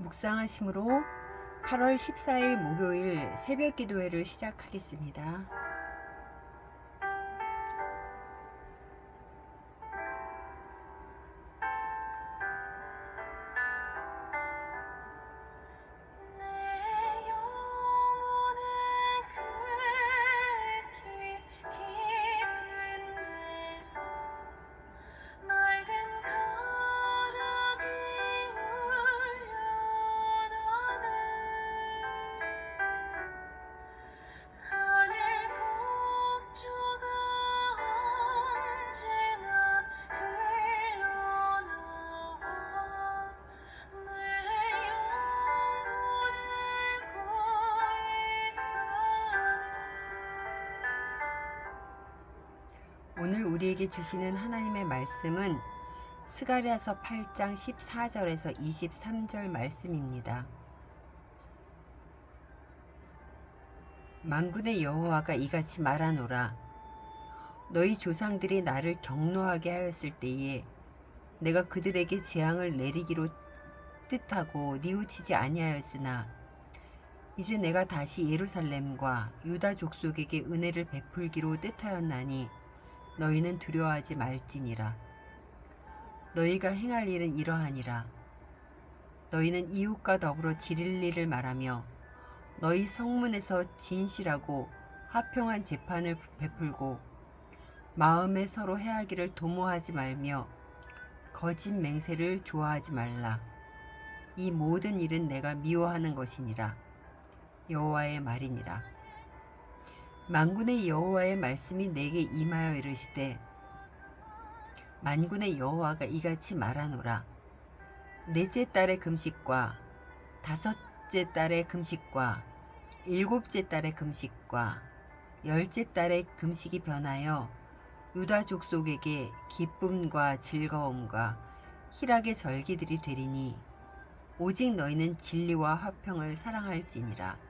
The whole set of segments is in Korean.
묵상하심으로 8월 14일 목요일 새벽 기도회를 시작하겠습니다. 우리에게 주시는 하나님의 말씀은 스가랴서 8장 14절에서 23절 말씀입니다. 만군의 여호와가 이같이 말하노라 너희 조상들이 나를 경노하게 하였을 때에 내가 그들에게 재앙을 내리기로 뜻하고 뉘우치지 아니하였으나 이제 내가 다시 예루살렘과 유다 족속에게 은혜를 베풀기로 뜻하였나니 너희는 두려워하지 말지니라. 너희가 행할 일은 이러하니라. 너희는 이웃과 더불어 지릴 일을 말하며 너희 성문에서 진실하고 화평한 재판을 베풀고 마음에 서로 해하기를 도모하지 말며 거짓 맹세를 좋아하지 말라. 이 모든 일은 내가 미워하는 것이니라. 여호와의 말이니라. 만군의 여호와의 말씀이 내게 임하여 이르시되 만군의 여호와가 이같이 말하노라. 넷째 달의 금식과 다섯째 달의 금식과 일곱째 달의 금식과 열째 달의 금식이 변하여 유다 족속에게 기쁨과 즐거움과 희락의 절기들이 되리니 오직 너희는 진리와 화평을 사랑할지니라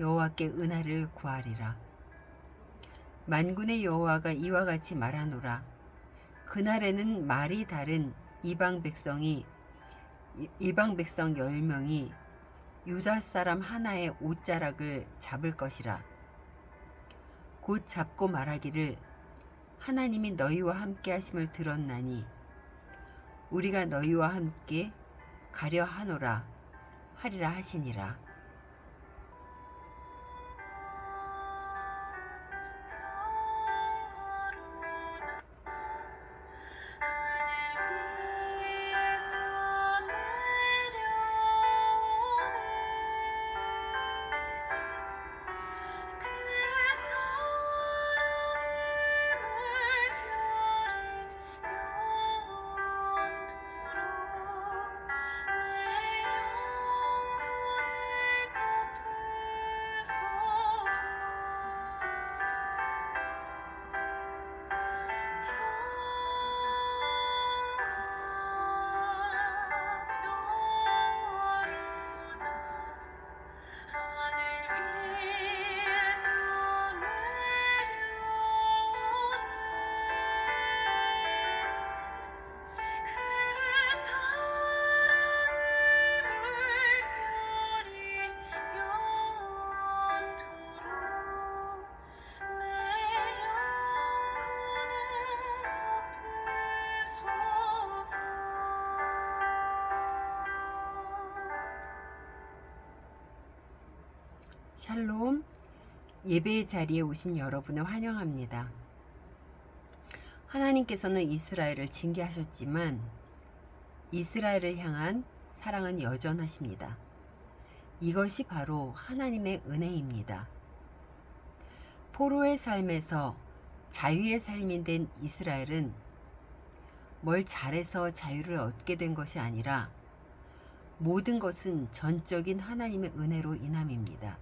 여호와께 은혜를 구하리라. 만군의 여호와가 이와 같이 말하노라. 그날에는 말이 다른 이방 백성이 이방 백성 열 명이 유다 사람 하나의 옷자락을 잡을 것이라. 곧 잡고 말하기를 하나님이 너희와 함께 하심을 들었나니 우리가 너희와 함께 가려 하노라 하리라 하시니라. 예배의 자리에 오신 여러분을 환영합니다. 하나님께서는 이스라엘을 징계하셨지만 이스라엘을 향한 사랑은 여전하십니다. 이것이 바로 하나님의 은혜입니다. 포로의 삶에서 자유의 삶이 된 이스라엘은 뭘 잘해서 자유를 얻게 된 것이 아니라 모든 것은 전적인 하나님의 은혜로 인함입니다.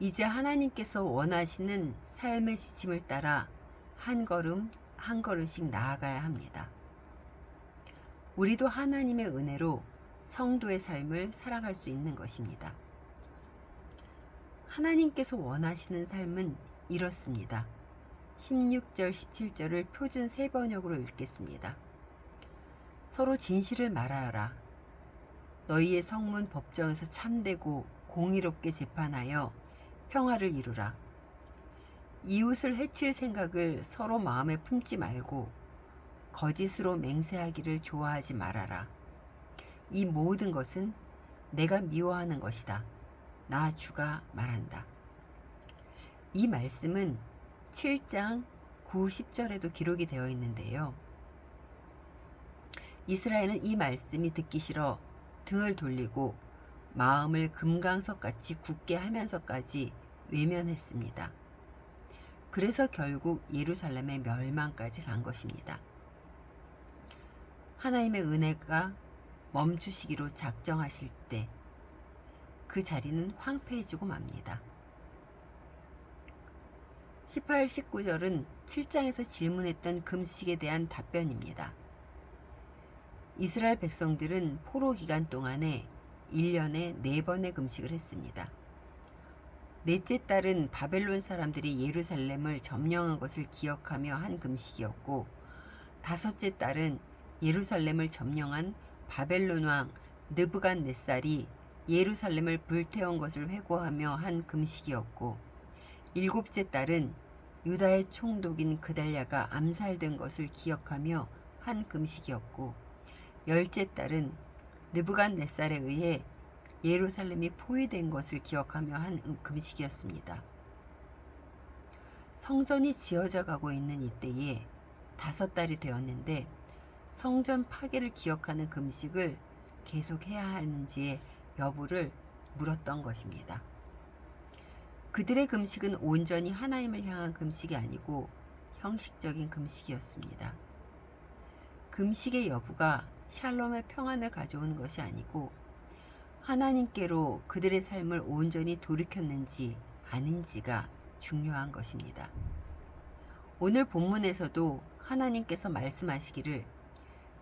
이제 하나님께서 원하시는 삶의 지침을 따라 한 걸음 한 걸음씩 나아가야 합니다. 우리도 하나님의 은혜로 성도의 삶을 살아갈 수 있는 것입니다. 하나님께서 원하시는 삶은 이렇습니다. 16절, 17절을 표준 세 번역으로 읽겠습니다. 서로 진실을 말하여라. 너희의 성문 법정에서 참되고 공의롭게 재판하여 평화를 이루라. 이웃을 해칠 생각을 서로 마음에 품지 말고 거짓으로 맹세하기를 좋아하지 말아라. 이 모든 것은 내가 미워하는 것이다. 나 주가 말한다. 이 말씀은 7장 9, 10절에도 기록이 되어 있는데요. 이스라엘은 이 말씀이 듣기 싫어 등을 돌리고 마음을 금강석 같이 굳게 하면서까지 외면했습니다. 그래서 결국 예루살렘의 멸망까지 간 것입니다. 하나님의 은혜가 멈추시기로 작정하실 때 그 자리는 황폐해지고 맙니다. 18, 19절은 7장에서 질문했던 금식에 대한 답변입니다. 이스라엘 백성들은 포로 기간 동안에 1년에 4번의 금식을 했습니다. 넷째 달은 바벨론 사람들이 예루살렘을 점령한 것을 기억하며 한 금식이었고 다섯째 달은 예루살렘을 점령한 바벨론 왕 느부갓네살이 예루살렘을 불태운 것을 회고하며 한 금식이었고 일곱째 달은 유다의 총독인 그달랴가 암살된 것을 기억하며 한 금식이었고 열째 달은 느부갓네살에 의해 예루살렘이 포위된 것을 기억하며 한 음, 금식이었습니다. 성전이 지어져 가고 있는 이때에 다섯 달이 되었는데 성전 파괴를 기억하는 금식을 계속해야 하는지의 여부를 물었던 것입니다. 그들의 금식은 온전히 하나님을 향한 금식이 아니고 형식적인 금식이었습니다. 금식의 여부가 샬롬의 평안을 가져오는 것이 아니고 하나님께로 그들의 삶을 온전히 돌이켰는지 아닌지가 중요한 것입니다. 오늘 본문에서도 하나님께서 말씀하시기를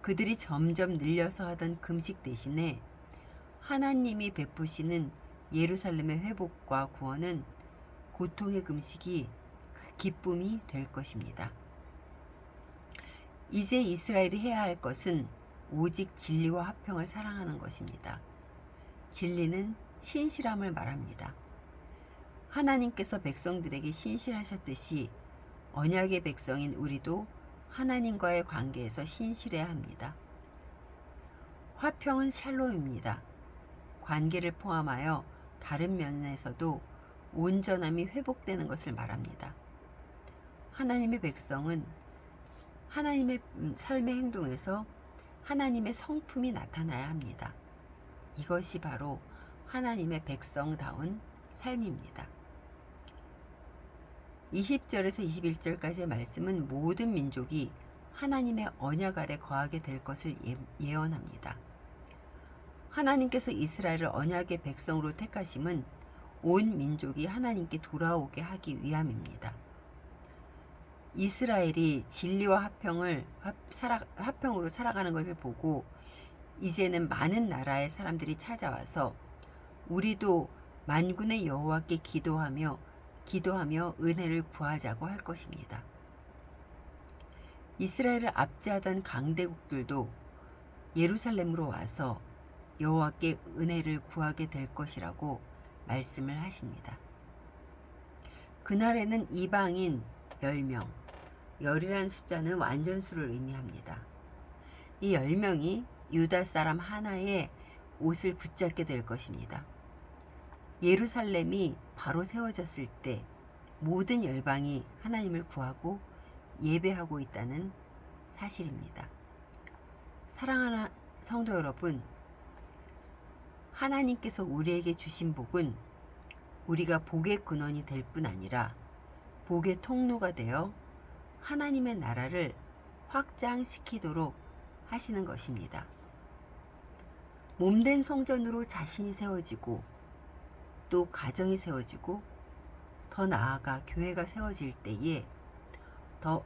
그들이 점점 늘려서 하던 금식 대신에 하나님이 베푸시는 예루살렘의 회복과 구원은 고통의 금식이 그 기쁨이 될 것입니다. 이제 이스라엘이 해야 할 것은 오직 진리와 화평을 사랑하는 것입니다. 진리는 신실함을 말합니다. 하나님께서 백성들에게 신실하셨듯이 언약의 백성인 우리도 하나님과의 관계에서 신실해야 합니다. 화평은 샬롬입니다. 관계를 포함하여 다른 면에서도 온전함이 회복되는 것을 말합니다. 하나님의 백성은 하나님의 삶의 행동에서 하나님의 성품이 나타나야 합니다. 이것이 바로 하나님의 백성다운 삶입니다. 20절에서 21절까지의 말씀은 모든 민족이 하나님의 언약 아래 거하게 될 것을 예, 예언합니다. 하나님께서 이스라엘을 언약의 백성으로 택하심은 온 민족이 하나님께 돌아오게 하기 위함입니다. 이스라엘이 진리와 화평을 화평으로 살아가는 것을 보고 이제는 많은 나라의 사람들이 찾아와서 우리도 만군의 여호와께 기도하며 기도하며 은혜를 구하자고 할 것입니다. 이스라엘을 압제하던 강대국들도 예루살렘으로 와서 여호와께 은혜를 구하게 될 것이라고 말씀을 하십니다. 그날에는 이방인 10명, 열이라는 숫자는 완전수를 의미합니다. 이 10명이 유다 사람 하나의 옷을 붙잡게 될 것입니다. 예루살렘이 바로 세워졌을 때 모든 열방이 하나님을 구하고 예배하고 있다는 사실입니다. 사랑하는 성도 여러분, 하나님께서 우리에게 주신 복은 우리가 복의 근원이 될 뿐 아니라 복의 통로가 되어 하나님의 나라를 확장시키도록 하시는 것입니다. 몸된 성전으로 자신이 세워지고 또 가정이 세워지고 더 나아가 교회가 세워질 때에 더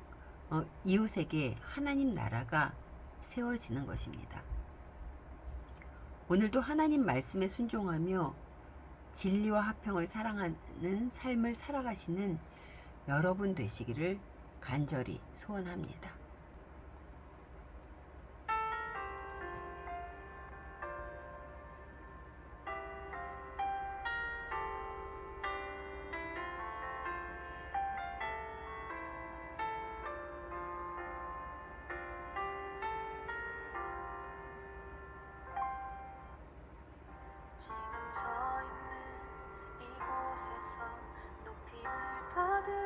어, 이웃에게 하나님 나라가 세워지는 것입니다. 오늘도 하나님 말씀에 순종하며 진리와 화평을 사랑하는 삶을 살아가시는 여러분 되시기를 간절히 소원합니다.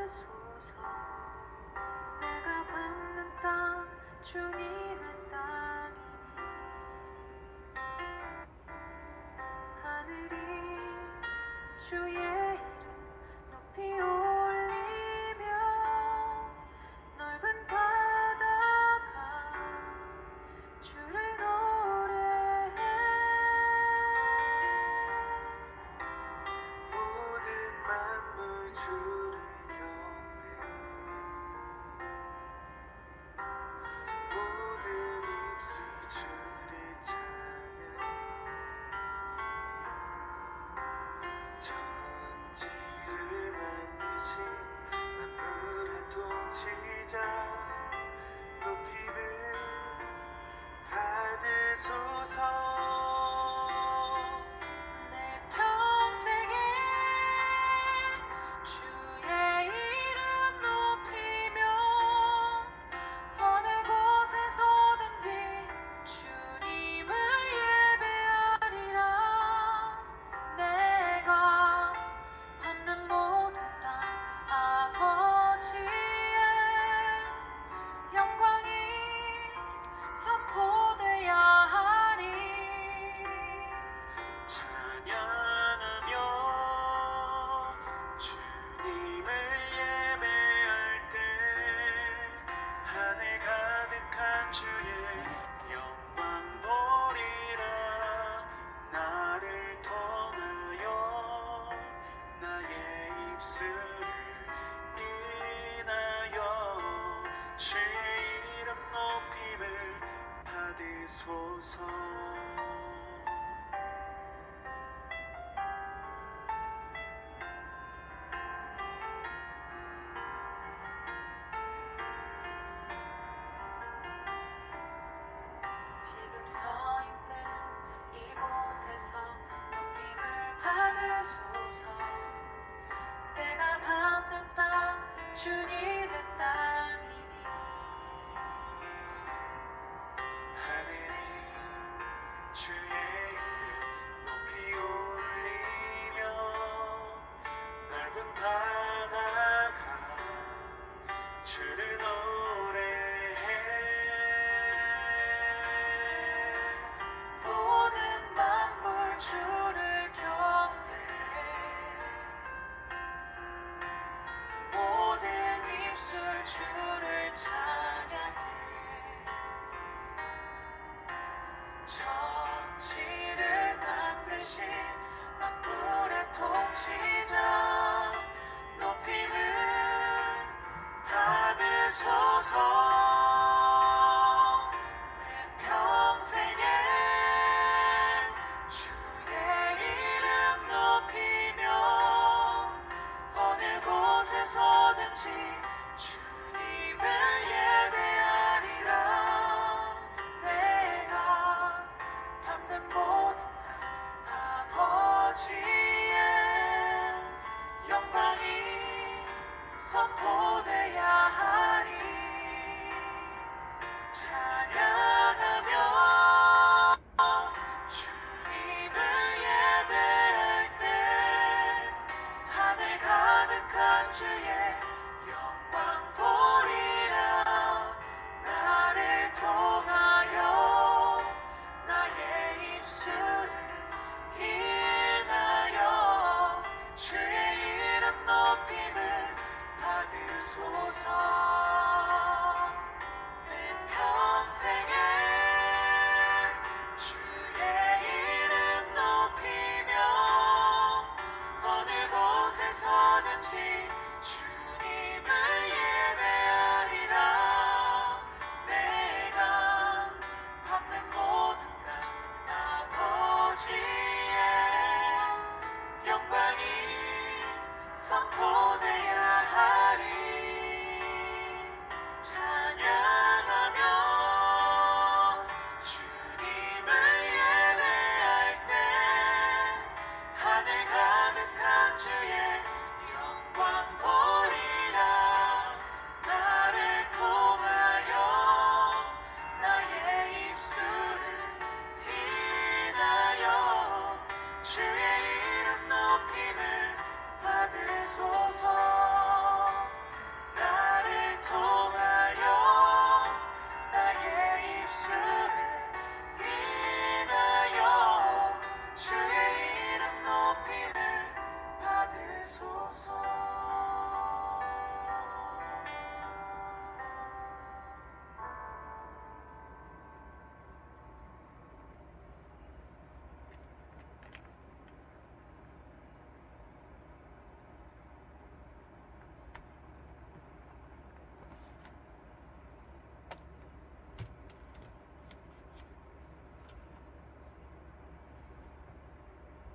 소서, 내가 밟는 땅 주님의 땅이니. 하늘이 주의 주님